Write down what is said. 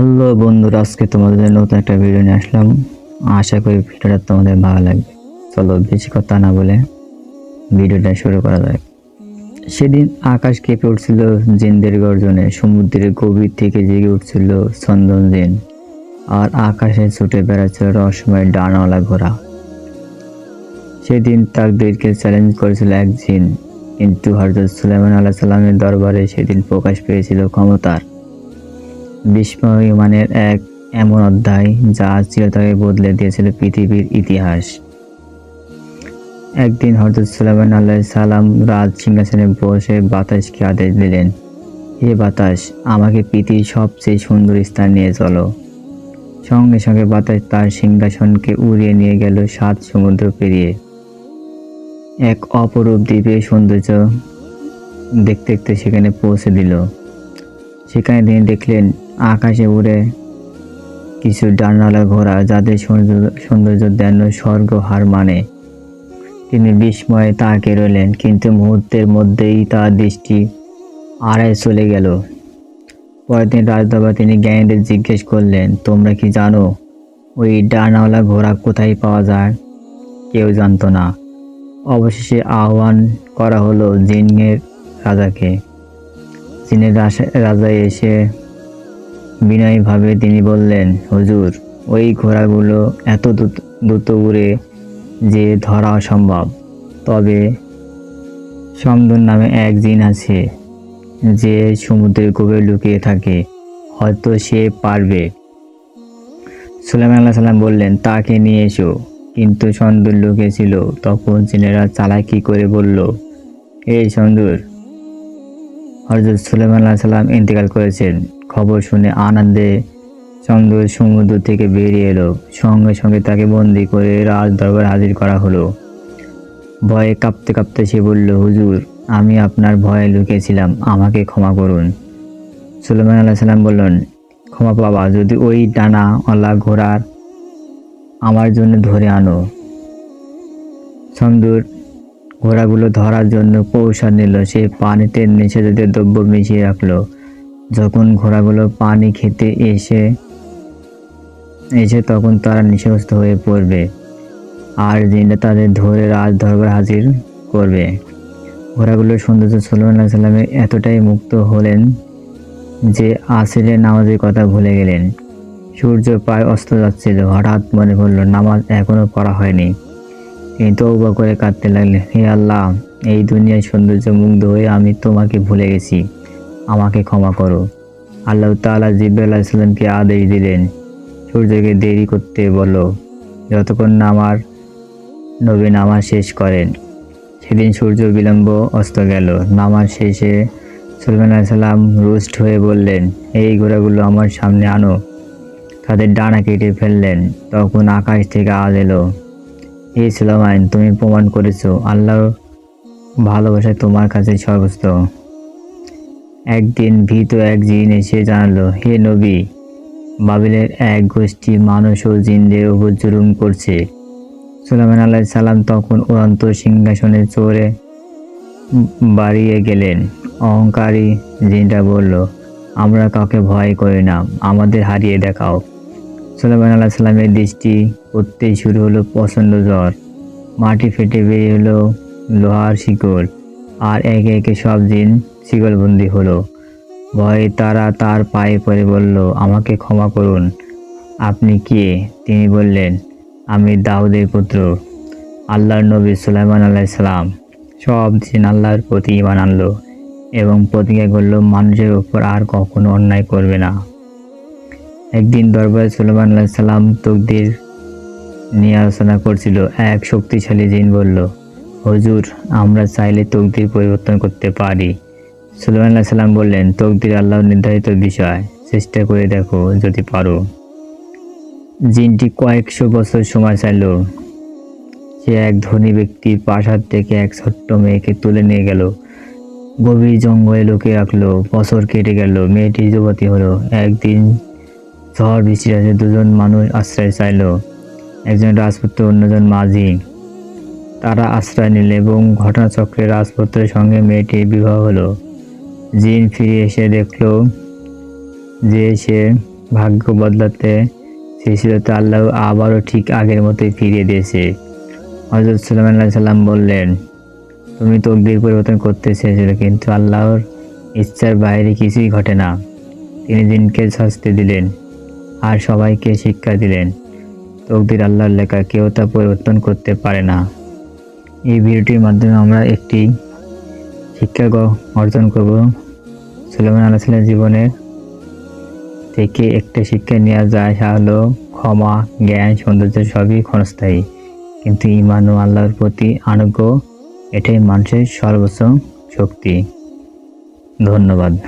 Hello বন্ধুরা, আজকে তোমাদের জন্য নতুন একটা ভিডিও নিয়ে আসলাম। আশা করি ভিডিওটা তোমাদের ভালো লাগবে। চলো বেশি কথা না বলে ভিডিওটা শুরু করা যাক। সেদিন আকাশ কেঁপে উঠছিল জিনদের গর্জনে সমুদ্রের গভীর থেকে জেগে উঠছিল চন্দন জিন। আর আকাশে ছুটে বেড়াচ্ছিল রহস্যময় ডানাওয়ালা ঘোড়া। সেদিন তাকদেরকে চ্যালেঞ্জ করেছিল এক জিন। কিন্তু হরজত সুলাইমান আল্লাহ সাল্লামের দরবারে সেদিন প্রকাশ পেয়েছিল ক্ষমতার। বিস্ময় মানের এক এমন অধ্যায় যা চিরতরে বদলে দিয়েছিল পৃথিবীর ইতিহাস। একদিন হরজত সুলাইমান আল্লাহ সালাম রাজ সিংহাসনে বসে বাতাসকে আদেশ দিলেন, হে বাতাস, আমাকে পৃথিবীর সবচেয়ে সুন্দর স্থান নিয়ে চলো। সঙ্গে সঙ্গে বাতাস তার সিংহাসনকে উড়িয়ে নিয়ে গেল সাত সমুদ্র পেরিয়ে। এক অপরূপ দ্বীপের সৌন্দর্য দেখতে দেখতে সেখানে পৌঁছে দিল। সেখানে তিনি দেখলেন আকাশে উড়ে কিছু ডানালা ঘোড়া যাদের সৌন্দর্য- দেন স্বর্গ হার মানে। তিনি বিস্ময়ে তাকে রইলেন, কিন্তু মুহূর্তের মধ্যেই তার দৃষ্টি আড়ায় চলে গেল। পরের দিন রাজদরবার তিনি জ্ঞানীদের জিজ্ঞেস করলেন, তোমরা কি জানো ওই ডানাওয়ালা ঘোড়া কোথায় পাওয়া যায়? কেউ জানতো না। অবশেষে আহ্বান করা হলো জিনের রাজাকে। জিনের রাজা এসে বিনয়ীভাবে তিনি বললেন, হুজুর, ওই ঘোড়াগুলো এত দ্রুত উড়ে যে ধরা অসম্ভব। তবে সমদন নামে এক জিন আছে, যে সমুদ্রের গভীরে লুকিয়ে থাকে, হয়তো সে পারবে। সুলাইমান আল্লাহ সাল্লাম বললেন, তাকে নিয়ে এসো। কিন্তু সন্দুর লুকিয়েছিল তখন জিনেরা চালাকি করে বলল, এই সন্দুর হজরত সুলাইমান আল্লাহ সাল্লাম ইন্তেকাল করেছেন। খবর শুনে আনন্দে চন্দ্র সমুদ্র থেকে বেরিয়ে এলো। সঙ্গে সঙ্গে তাকে বন্দি করে রাজ দরবার হাজির করা হলো। ভয়ে কাঁপতে কাঁপতে সে বলল, হুজুর, আমি আপনার ভয়ে লুকিয়েছিলাম, আমাকে ক্ষমা করুন। সুলেমান আল্লাহ সাল্লাম বললেন, ক্ষমা পাবা, যদি ওই ডানা অলা ঘোড়ার আমার জন্য ধরে আনো। চন্দুর ঘোড়াগুলো ধরার জন্য কৌশল নিল। সে পানিতে নিষেধাজ্য দ্রব্য মিশিয়ে রাখল। যখন ঘোড়াগুলো পানি খেতে এসে এসে তখন তারা নিঃস্বস্ত হয়ে পড়বে আর জিনটা তাদের ধরে রাজ দরবার হাজির করবে। ঘোড়াগুলোর সৌন্দর্য সুলমান সাল্লামের এতটাই মুক্ত হলেন যে আসিলে নামাজের কথা ভুলে গেলেন। সূর্য প্রায় অস্ত যাচ্ছিল, হঠাৎ মনে পড়ল, নামাজ এখনও পড়া হয়নি। তিনি তৌবা করে কাঁদতে লাগলেন, হে আল্লাহ, এই দুনিয়ার সৌন্দর্য মুগ্ধ হয়ে আমি তোমাকে ভুলে গেছি। আমাকে ক্ষমা করো। আল্লাহ তাআলা জিব্রাইল আলাইসাল্লামকে আদেশ দিলেন, সূর্যকে দেরি করতে বলো, যতক্ষণ আমার নবী নামাজ শেষ করেন। সেদিন সূর্য বিলম্ব অস্ত গেল। নামাজ শেষে সুলমান আলাইসাল্লাম রুষ্ট হয়ে বললেন, এই ঘোড়াগুলো আমার সামনে আনো। তাদের ডানা কেটে ফেললেন। তখন আকাশ থেকে আওয়াজ এলো এই সুলাইমান, তুমি প্রমাণ করেছ, আল্লাহর ভালোবাসা তোমার কাছে সর্বস্ত একদিন ভীত এক জিন এসে জানালো, হে নবী, বাবিলের এক গোষ্ঠী মানুষ ও জিনদের উপর জুলুম করছে। সুলাইমান আল্লাহ সালাম তখন উড়ন্ত সিংহাসনে চড়ে বাড়িয়ে গেলেন। অহংকারী জিনটা বলল, আমরা কাউকে ভয় করি না, আমাদের হারিয়ে দেখাও। সুলাইমান আল্লাহ সাল্লামের দৃষ্টি পড়তেই শুরু হলো প্রচণ্ড জ্বর। মাটি ফেটে বেরিয়ে হলো লোহার শিকড়, আর একে একে সব জিন শিকলবন্দি হলো। ভয়ে তারা তার পায়ে পড়ে বলল, আমাকে ক্ষমা করুন। আপনি কে? তিনি বললেন, আমি দাউদের পুত্র, আল্লাহর নবী সুলাইমান আলাইসালাম সব দিন আল্লাহর প্রতি ইমান আনলো এবং প্রতিজ্ঞা করল, মানুষের উপর আর কখনো অন্যায় করবে না। একদিন দরবারে সুলেমান আলাইসাল্লাম তকদির নিয়ে আলোচনা করছিল। এক শক্তিশালী জিন বলল, হজুর, আমরা চাইলে তকদির পরিবর্তন করতে পারি। সুলেমান আলাইসাল্লাম বললেন, তকদির আল্লাহর নির্ধারিত বিষয়। চেষ্টা করে দেখো যদি পারো। জিনটি কয়েকশো বছর সময় চাইল। সে এক ধনী ব্যক্তির প্রাসাদ থেকে এক ছোট্ট মেয়েকে তুলে নিয়ে গেল। গভীর জঙ্গলে লুকিয়ে রাখল। বছর কেটে গেল। মেয়েটি যুবতী হলো। একদিন ঝড় বৃষ্টির আছে দুজন মানুষ আশ্রয় চাইল। একজন রাজপুত্র, অন্যজন মাঝি। তারা আশ্রয় নিলে এবং ঘটনাচক্রে রাজপুত্রের সঙ্গে মেয়েটির বিবাহ হলো। জিন ফিরে এসে দেখল যে সে ভাগ্য বদলাতে চেয়েছিল তো আল্লাহ আবারও ঠিক আগের মতোই ফিরিয়ে দিয়েছে। হজরত সুলাইমান আল্লাহ সাল্লাম বললেন, তুমি তকদির পরিবর্তন করতে চেয়েছিলে, কিন্তু আল্লাহর ইচ্ছার বাইরে কিছুই ঘটে না। তিনি দিনকে শাস্তি দিলেন আর সবাইকে শিক্ষা দিলেন। তকদির আল্লাহর লেখা কেউ তা পরিবর্তন করতে পারে না। এই ভিডিওটির মাধ্যমে আমরা একটি শিক্ষা অর্জন করব। সুলেমান আলাহিসের জীবনে থেকে একটা শিক্ষা নেওয়া যায় তা হলো ক্ষমা, জ্ঞান, সৌন্দর্য সবই ক্ষণস্থায়ী। কিন্তু ইমান ও আল্লাহর প্রতি আনুগ্য এটাই মানুষের সর্বোচ্চ শক্তি। ধন্যবাদ।